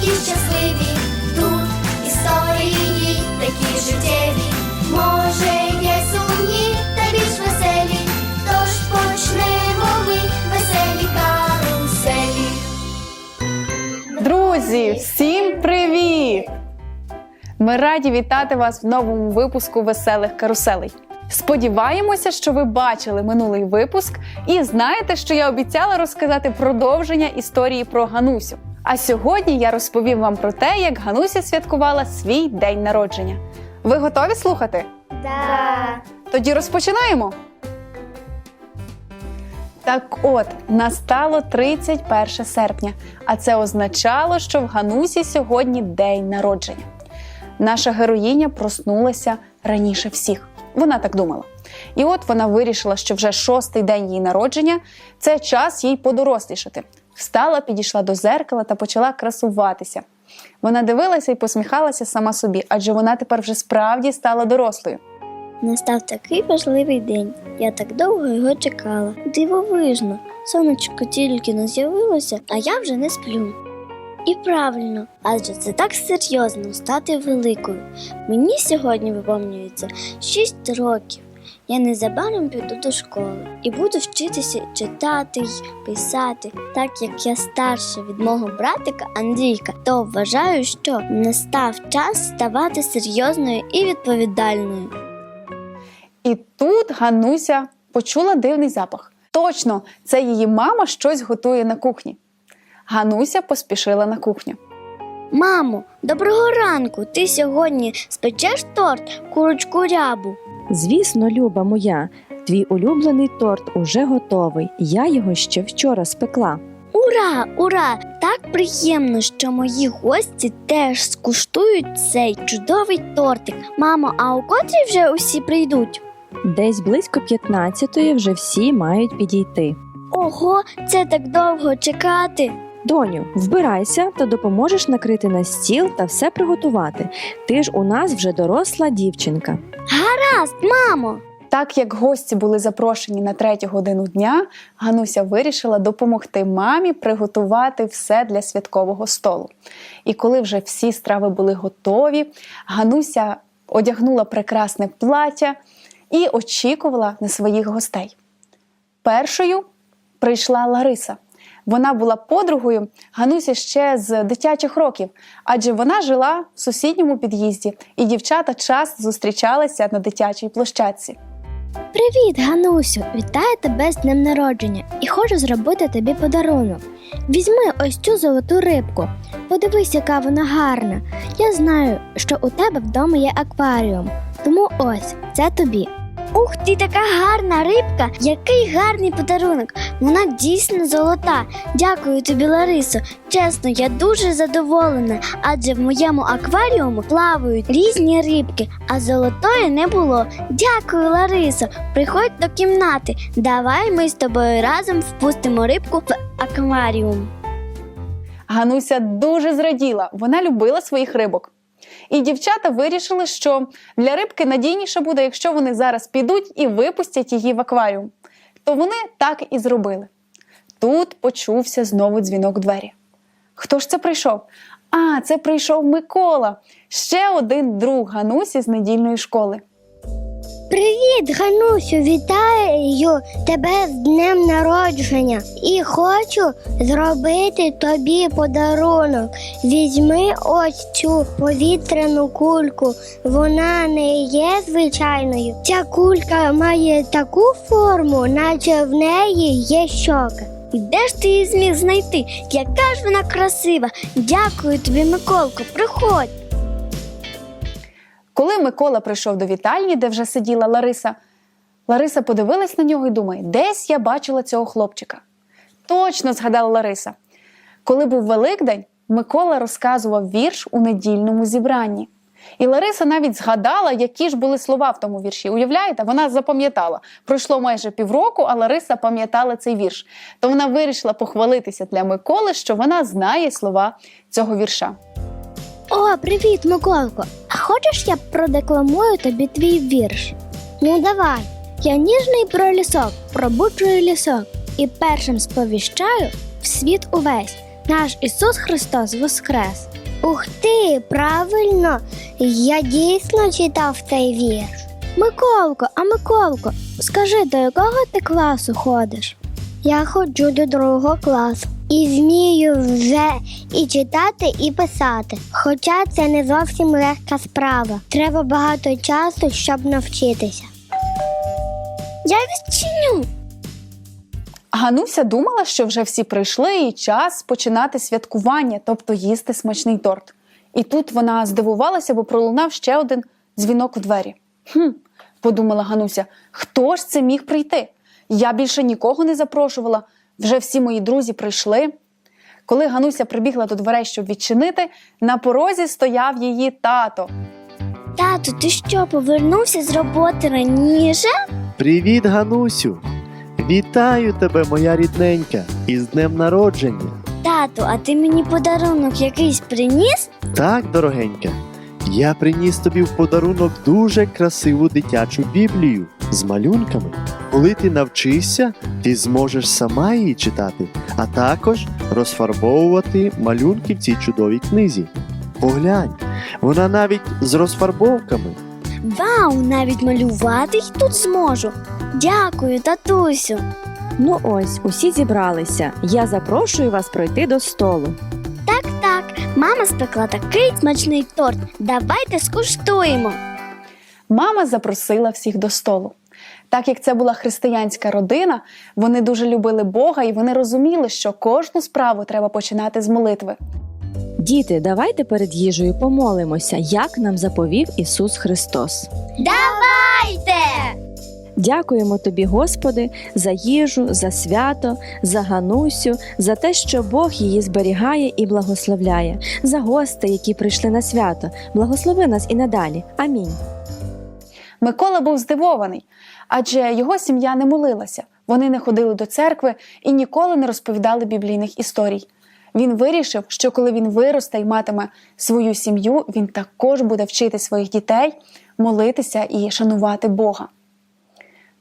такі щасливі, тут історії такі життєві. Може, є сумні та більш веселі. Тож почнемо ми веселі каруселі. Друзі, всім привіт! Ми раді вітати вас в новому випуску веселих каруселей. Сподіваємося, що ви бачили минулий випуск і знаєте, що я обіцяла розказати продовження історії про Ганусю. А сьогодні я розповім вам про те, як Гануся святкувала свій день народження. Ви готові слухати? Да. Тоді розпочинаємо. Так от, настало 31 серпня, а це означало, що в Ганусі сьогодні день народження. Наша героїня проснулася раніше всіх. Вона так думала. І от вона вирішила, що вже шостий день її народження це час їй подорослішати. Встала, підійшла до зеркала та почала красуватися. Вона дивилася і посміхалася сама собі, адже вона тепер вже справді стала дорослою. Настав такий важливий день. Я так довго його чекала. Дивовижно, сонечко тільки не з'явилося, а я вже не сплю. І правильно, адже це так серйозно стати великою. Мені сьогодні виповнюється 6 років. Я незабаром піду до школи і буду вчитися читати й писати, так як я старша від мого братика Андрійка, то вважаю, що настав час ставати серйозною і відповідальною. І тут Гануся почула дивний запах. Точно, це її мама щось готує на кухні. Гануся поспішила на кухню. Мамо, доброго ранку! Ти сьогодні спечеш торт курочку рябу. Звісно, люба моя, твій улюблений торт уже готовий. Я його ще вчора спекла. Ура, ура! Так приємно, що мої гості теж скуштують цей чудовий тортик. Мамо, а у котрій вже усі прийдуть? Десь близько 15-ї вже всі мають підійти. Ого, це так довго чекати. Доню, вбирайся та допоможеш накрити на стіл та все приготувати. Ти ж у нас вже доросла дівчинка. Гаразд, мамо. Так як гості були запрошені на третю годину дня, Гануся вирішила допомогти мамі приготувати все для святкового столу. І коли вже всі страви були готові, Гануся одягнула прекрасне плаття і очікувала на своїх гостей. Першою прийшла Лариса. Вона була подругою Ганусі ще з дитячих років, адже вона жила в сусідньому під'їзді, і дівчата часто зустрічалися на дитячій площадці. Привіт, Ганусю! Вітаю тебе з днем народження і хочу зробити тобі подарунок. Візьми ось цю золоту рибку. Подивись, яка вона гарна. Я знаю, що у тебе вдома є акваріум, тому ось це тобі. Ух ти, така гарна рибка! Який гарний подарунок! Вона дійсно золота. Дякую тобі, Ларисо. Чесно, я дуже задоволена, адже в моєму акваріуму плавають різні рибки, а золотої не було. Дякую, Ларисо. Приходь до кімнати. Давай ми з тобою разом впустимо рибку в акваріум. Гануся дуже зраділа, вона любила своїх рибок. І дівчата вирішили, що для рибки надійніше буде, якщо вони зараз підуть і випустять її в акваріум. То вони так і зробили. Тут почувся знову дзвінок двері. Хто ж це прийшов? А, це прийшов Микола, ще один друг Ганусі з недільної школи. Привіт, Ганусю, вітаю тебе з днем народження і хочу зробити тобі подарунок. Візьми ось цю повітряну кульку. Вона не є звичайною. Ця кулька має таку форму, наче в неї є щока. І де ж ти її зміг знайти? Яка ж вона красива! Дякую тобі, Миколко, приходь. Коли Микола прийшов до вітальні, де вже сиділа Лариса, Лариса подивилась на нього і думає, десь я бачила цього хлопчика. Точно згадала Лариса. Коли був Великдень, Микола розказував вірш у недільному зібранні. І Лариса навіть згадала, які ж були слова в тому вірші. Уявляєте, вона запам'ятала. Пройшло майже півроку, а Лариса пам'ятала цей вірш. То вона вирішила похвалитися для Миколи, що вона знає слова цього вірша. О, привіт, Миколко. А хочеш я продекламую тобі твій вірш? Ну давай. Я ніжний про лісок, пробуджую лісок і першим сповіщаю в світ увесь. Наш Ісус Христос Воскрес. Ух ти, правильно! Я дійсно читав цей вірш. Миколко, а Миколко, скажи, до якого ти класу ходиш? Я ходжу до другого класу і вмію вже і читати, і писати. Хоча це не зовсім легка справа. Треба багато часу, щоб навчитися. Я відчиню. Гануся думала, що вже всі прийшли, і час починати святкування, тобто їсти смачний торт. І тут вона здивувалася, бо пролунав ще один дзвінок у двері. Хм, подумала Гануся, хто ж це міг прийти? Я більше нікого не запрошувала, вже всі мої друзі прийшли. Коли Гануся прибігла до дверей, щоб відчинити, на порозі стояв її тато. Тату, ти що, повернувся з роботи раніше? Привіт, Ганусю! Вітаю тебе, моя рідненька, із днем народження. Тату, а ти мені подарунок якийсь приніс? Так, дорогенька, я приніс тобі в подарунок дуже красиву дитячу біблію з малюнками. Коли ти навчишся, ти зможеш сама її читати, а також розфарбовувати малюнки в цій чудовій книзі. Поглянь, вона навіть з розфарбовками. Вау, навіть малювати й тут зможу. Дякую, татусю. Ну ось, усі зібралися. Я запрошую вас пройти до столу. Так, так, мама спекла такий смачний торт. Давайте скуштуємо. Мама запросила всіх до столу. Так як це була християнська родина, вони дуже любили Бога і вони розуміли, що кожну справу треба починати з молитви. Діти, давайте перед їжею помолимося, як нам заповів Ісус Христос. Давайте! Дякуємо тобі, Господи, за їжу, за свято, за Ганусю, за те, що Бог її зберігає і благословляє, за гостей, які прийшли на свято. Благослови нас і надалі. Амінь. Микола був здивований, адже його сім'я не молилася. Вони не ходили до церкви і ніколи не розповідали біблійних історій. Він вирішив, що коли він виросте і матиме свою сім'ю, він також буде вчити своїх дітей молитися і шанувати Бога.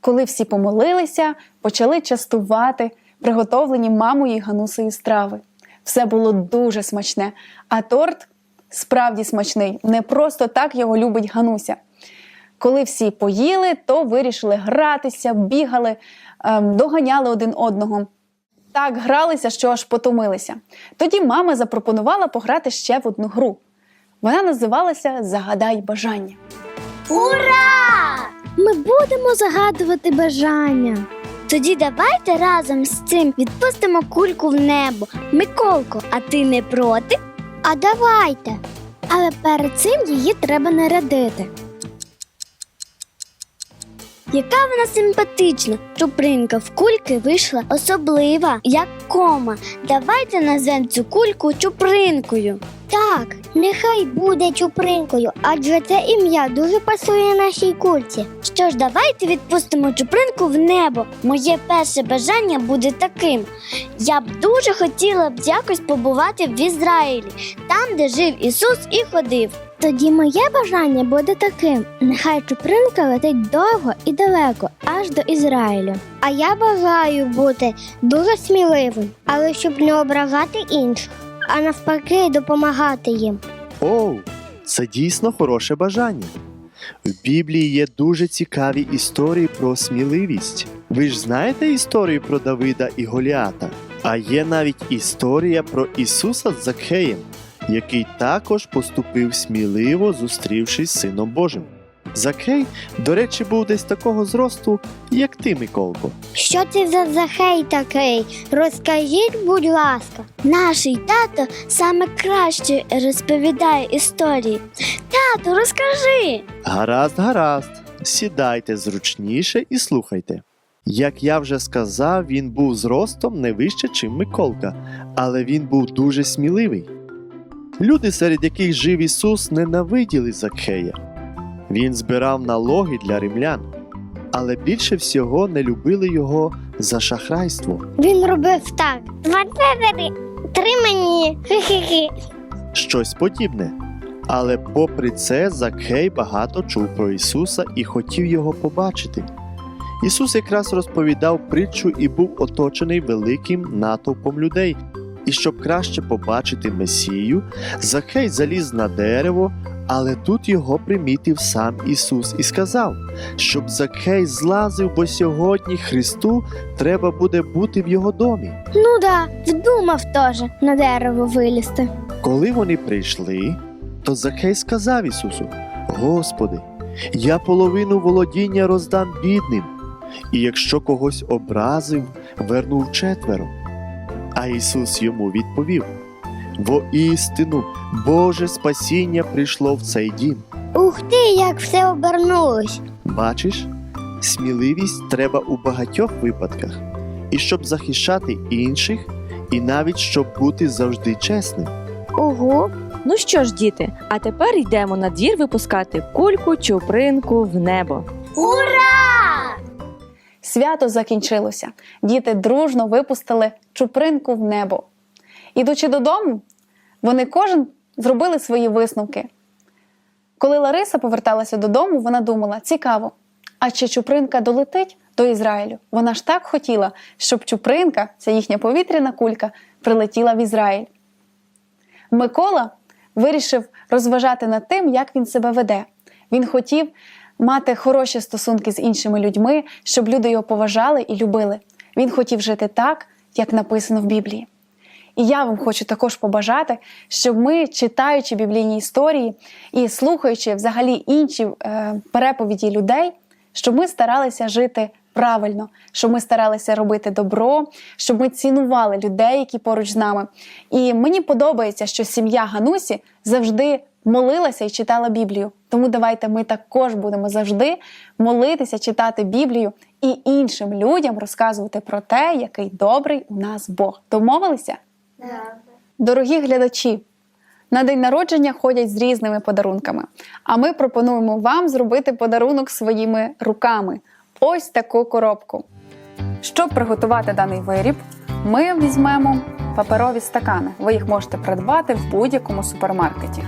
Коли всі помолилися, почали частувати приготовлені мамою і Ганусею страви. Все було дуже смачне, а торт справді смачний. Не просто так його любить Гануся. Коли всі поїли, то вирішили гратися, бігали, ем, доганяли один одного. Так гралися, що аж потомилися. Тоді мама запропонувала пограти ще в одну гру. Вона називалася Загадай бажання. Ура! Ми будемо загадувати бажання. Тоді давайте разом з цим відпустимо кульку в небо. Миколко, а ти не проти? А давайте. Але перед цим її треба нарядити. Яка вона симпатична! Чупринка в кульки вийшла особлива, як кома. Давайте назвемо цю кульку чупринкою. Так, нехай буде чупринкою, адже це ім'я дуже пасує нашій кульці. Що ж, давайте відпустимо чупринку в небо. Моє перше бажання буде таким. Я б дуже хотіла б якось побувати в Ізраїлі, там, де жив Ісус і ходив. Тоді моє бажання буде таким: нехай чупринка летить довго і далеко, аж до Ізраїлю. А я бажаю бути дуже сміливим, але щоб не ображати інших, а навпаки допомагати їм. Оу, це дійсно хороше бажання. В Біблії є дуже цікаві історії про сміливість. Ви ж знаєте історію про Давида і Голіата? А є навіть історія про Ісуса з Закхеєм, який також поступив сміливо, зустрівшись з Сином Божим. Закхей, до речі, був десь такого зросту, як ти, Миколко. Що це за захей такий? Розкажіть, будь ласка. Наший тато саме краще розповідає історії. Тату, розкажи. Гаразд, гаразд. Сідайте зручніше і слухайте. Як я вже сказав, він був зростом не вище, чим Миколка, але він був дуже сміливий. Люди, серед яких жив Ісус, ненавиділи Закхея. Він збирав налоги для римлян, але більше всього не любили його за шахрайство. Він робив так. Два бери, три мені. Хі-хі-хі. щось подібне. Але попри це, Закхей багато чув про Ісуса і хотів його побачити. Ісус якраз розповідав притчу і був оточений великим натовпом людей, І щоб краще побачити Месію, Закхей заліз на дерево, але тут його примітив сам Ісус і сказав, щоб Закхей злазив, бо сьогодні Христу треба буде бути в його домі. Ну да, вдумав теж на дерево вилізти. Коли вони прийшли, то Закхей сказав Ісусу: Господи, я половину володіння роздам бідним, і якщо когось образив, вернув четверо. А Ісус йому відповів: Воістину, Боже спасіння прийшло в цей дім. Ух ти, як все обернулось! Бачиш, сміливість треба у багатьох випадках, і щоб захищати інших, і навіть щоб бути завжди чесним. Ого, Ну що ж, діти, а тепер йдемо на двір випускати кульку чупринку в небо. Свято закінчилося. Діти дружно випустили чупринку в небо. Ідучи додому, вони кожен зробили свої висновки. Коли Лариса поверталася додому, вона думала: цікаво, а чи чупринка долетить до Ізраїлю? Вона ж так хотіла, щоб чупринка, ця їхня повітряна кулька, прилетіла в Ізраїль. Микола вирішив розважати над тим, як він себе веде. Він хотів мати хороші стосунки з іншими людьми, щоб люди його поважали і любили. Він хотів жити так, як написано в Біблії. І я вам хочу також побажати, щоб ми, читаючи біблійні історії і слухаючи взагалі інші е, переповіді людей, щоб ми старалися жити правильно, щоб ми старалися робити добро, щоб ми цінували людей, які поруч з нами. І мені подобається, що сім'я Ганусі завжди молилася і читала Біблію. Тому давайте ми також будемо завжди молитися, читати Біблію і іншим людям розказувати про те, який добрий у нас Бог. Домовилися? Дорогі глядачі, на день народження ходять з різними подарунками. А ми пропонуємо вам зробити подарунок своїми руками. Ось таку коробку. Щоб приготувати даний виріб, ми візьмемо паперові стакани. Ви їх можете придбати в будь-якому супермаркеті.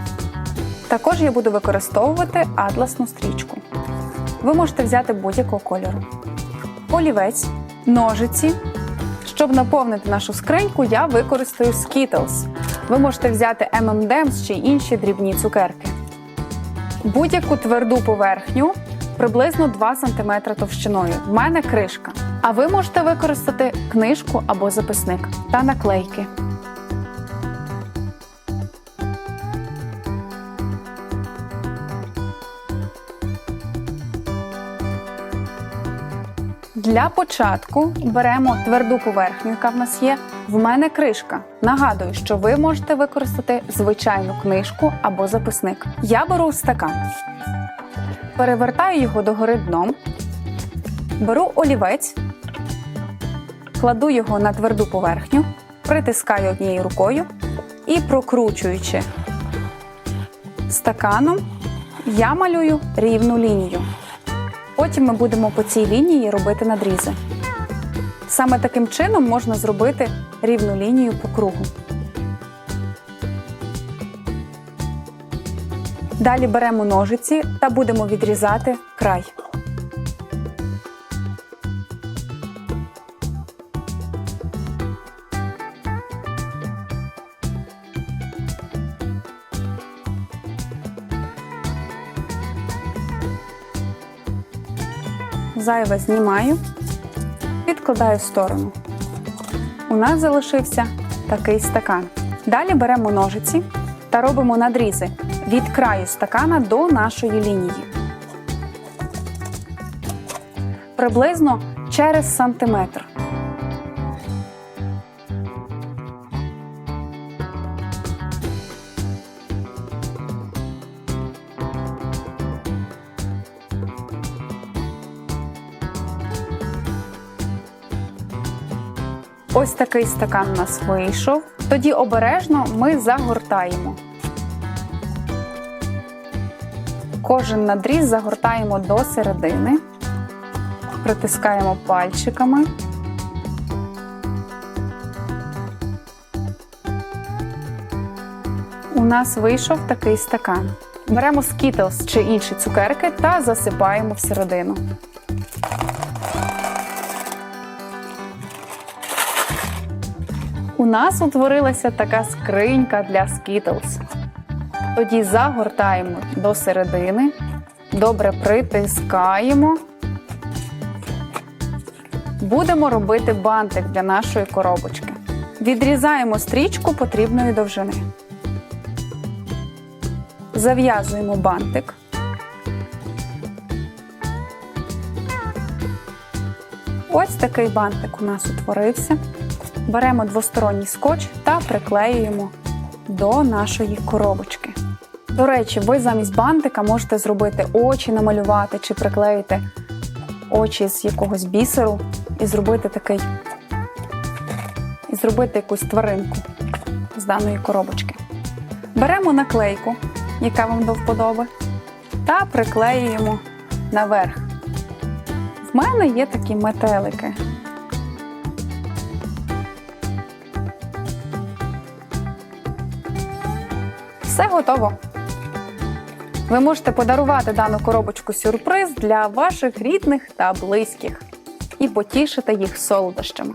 Також я буду використовувати атласну стрічку. Ви можете взяти будь-якого кольору. Олівець, ножиці. Щоб наповнити нашу скриньку, я використаю Skittles. Ви можете взяти M&M's чи інші дрібні цукерки. Будь-яку тверду поверхню приблизно 2 см товщиною. В мене кришка. А ви можете використати книжку або записник та наклейки. Для початку беремо тверду поверхню, яка в нас є. В мене кришка. Нагадую, що ви можете використати звичайну книжку або записник. Я беру стакан, перевертаю його догори дном, беру олівець, кладу його на тверду поверхню, притискаю однією рукою і прокручуючи стаканом, я малюю рівну лінію. Потім ми будемо по цій лінії робити надрізи. Саме таким чином можна зробити рівну лінію по кругу. Далі беремо ножиці та будемо відрізати край. Зайве знімаю, відкладаю в сторону. У нас залишився такий стакан. Далі беремо ножиці та робимо надрізи від краю стакана до нашої лінії. Приблизно через сантиметр. Ось такий стакан у нас вийшов. Тоді обережно ми загортаємо. Кожен надріз загортаємо до середини, притискаємо пальчиками. У нас вийшов такий стакан. Беремо Skittles чи інші цукерки та засипаємо всередину. Нас утворилася така скринька для Skittles. Тоді загортаємо до середини, добре притискаємо. Будемо робити бантик для нашої коробочки. Відрізаємо стрічку потрібної довжини. Зав'язуємо бантик. Ось такий бантик у нас утворився. Беремо двосторонній скотч та приклеюємо до нашої коробочки. До речі, ви замість бантика можете зробити очі, намалювати чи приклеїти очі з якогось бісеру і зробити такий, і зробити якусь тваринку з даної коробочки. Беремо наклейку, яка вам до вподоби, та приклеюємо наверх. В мене є такі метелики. Все готово. Ви можете подарувати дану коробочку сюрприз для ваших рідних та близьких і потішити їх солодощами.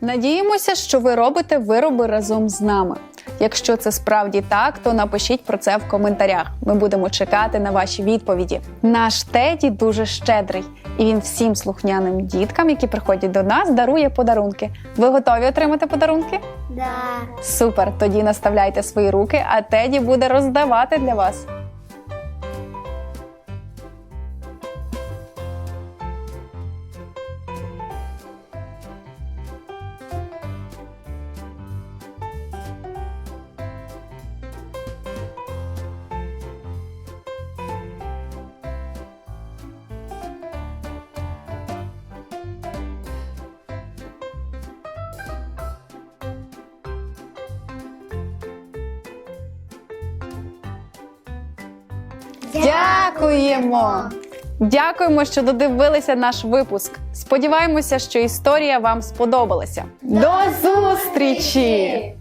Надіємося, що ви робите вироби разом з нами. Якщо це справді так, то напишіть про це в коментарях. Ми будемо чекати на ваші відповіді. Наш Теді дуже щедрий, і він всім слухняним діткам, які приходять до нас, дарує подарунки. Ви готові отримати подарунки? Да. Супер! Тоді наставляйте свої руки, а Теді буде роздавати для вас. Дякуємо! Дякуємо, що додивилися наш випуск. Сподіваємося, що історія вам сподобалася. До зустрічі!